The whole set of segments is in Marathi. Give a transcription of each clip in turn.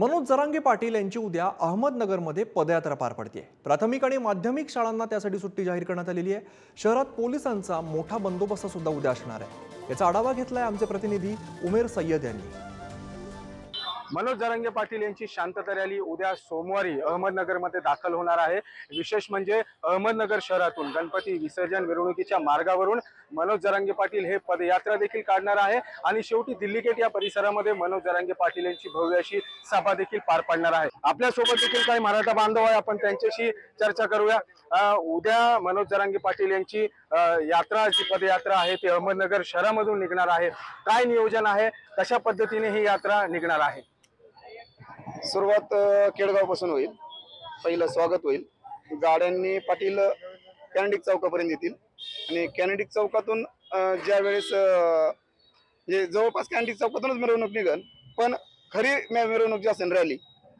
मनोज जरांगे पाटील यांची उद्या अहमदनगरमध्ये पदयात्रा पार पडते प्राथमिक आणि माध्यमिक शाळांना त्यासाठी सुट्टी जाहीर करण्यात आलेली आहे. शहरात पोलिसांचा मोठा बंदोबस्त सुद्धा उद्या असणार आहे. याचा आढावा घेतलाय आमचे प्रतिनिधी उमेर सय्यद यांनी. मनोज जरंगे पाटील यांची शांतता रॅली उद्या सोमवारी अहमदनगरमध्ये दाखल होणार आहे. विशेष म्हणजे अहमदनगर शहरातून गणपती विसर्जन मिरवणुकीच्या मार्गावरून मनोज जरांगे पाटील हे पदयात्रा देखील काढणार आहे. आणि शेवटी दिल्ली गेट या परिसरामध्ये मनोज जरांगे पाटील यांची भव्य अशी सभा देखील पार पाडणार आहे. आपल्यासोबत देखील काही मराठा बांधव आहे. आपण त्यांच्याशी चर्चा करूया. उद्या मनोज जरांगे पाटील यांची यात्रा जी पदयात्रा आहे ती अहमदनगर शहरामधून निघणार आहे. काय नियोजन आहे? कशा पद्धतीने ही यात्रा निघणार आहे? सुरुवात केडगावपासून होईल. पहिलं स्वागत होईल. गाड्यांनी पाटील कॅनडिक चौकापर्यंत येतील. आणि कॅनडिक चौकातून ज्या वेळेस म्हणजे जवळपास कॅनडिक चौकातूनच मिरवणूक निघल पण खरी मिरवणूक जी असेल रॅली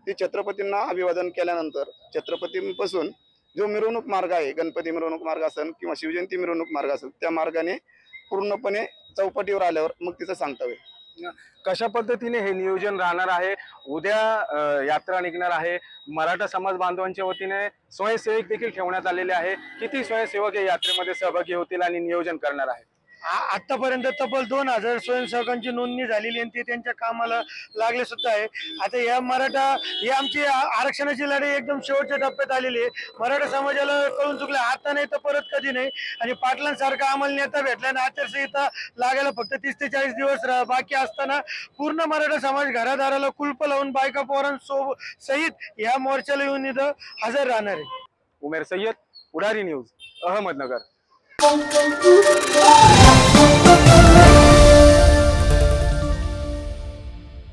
ती छत्रपतींना अभिवादन केल्यानंतर छत्रपतींपासून जो मिरवणूक मार्ग आहे गणपती मिरवणूक मार्ग असेल किंवा शिवजयंती मिरवणूक मार्ग असेल त्या मार्गाने पूर्णपणे चौपाटीवर आल्यावर मग तिचं सांगता होईल. कशा पद्धतीने हे नियोजन राहणार आहे? उद्या यात्रा निघणार आहे. मराठा समाज बांधवांच्या वतीने स्वयंसेवक देखील ठेवण्यात आलेले आहे. किती स्वयंसेवक या यात्रेमध्ये सहभागी होतील आणि नियोजन करणार आहे आतापर्यंत तब्बल दोन हजार स्वयंसेवकांची नोंदणी झालेली आणि ते त्यांच्या कामाला लागले सुद्धा आहे. आता या मराठा ही आमची आरक्षणाची लढाई एकदम शेवटच्या टप्प्यात आलेली आहे. मराठा समाजाला कळून चुकलं आता नाही तर परत कधी नाही. आणि पाटलांसारखा आम्हाला नेता भेटला आणि आचारसंहिता लागायला फक्त तीस ते चाळीस दिवस बाकी असताना पूर्ण मराठा समाज घरादाराला कुलप लावून बायका पोरांसोब सहित या मोर्चाला येऊन इथं हजर राहणार आहे. उमेर सय्यद पुढारी न्यूज अहमदनगर.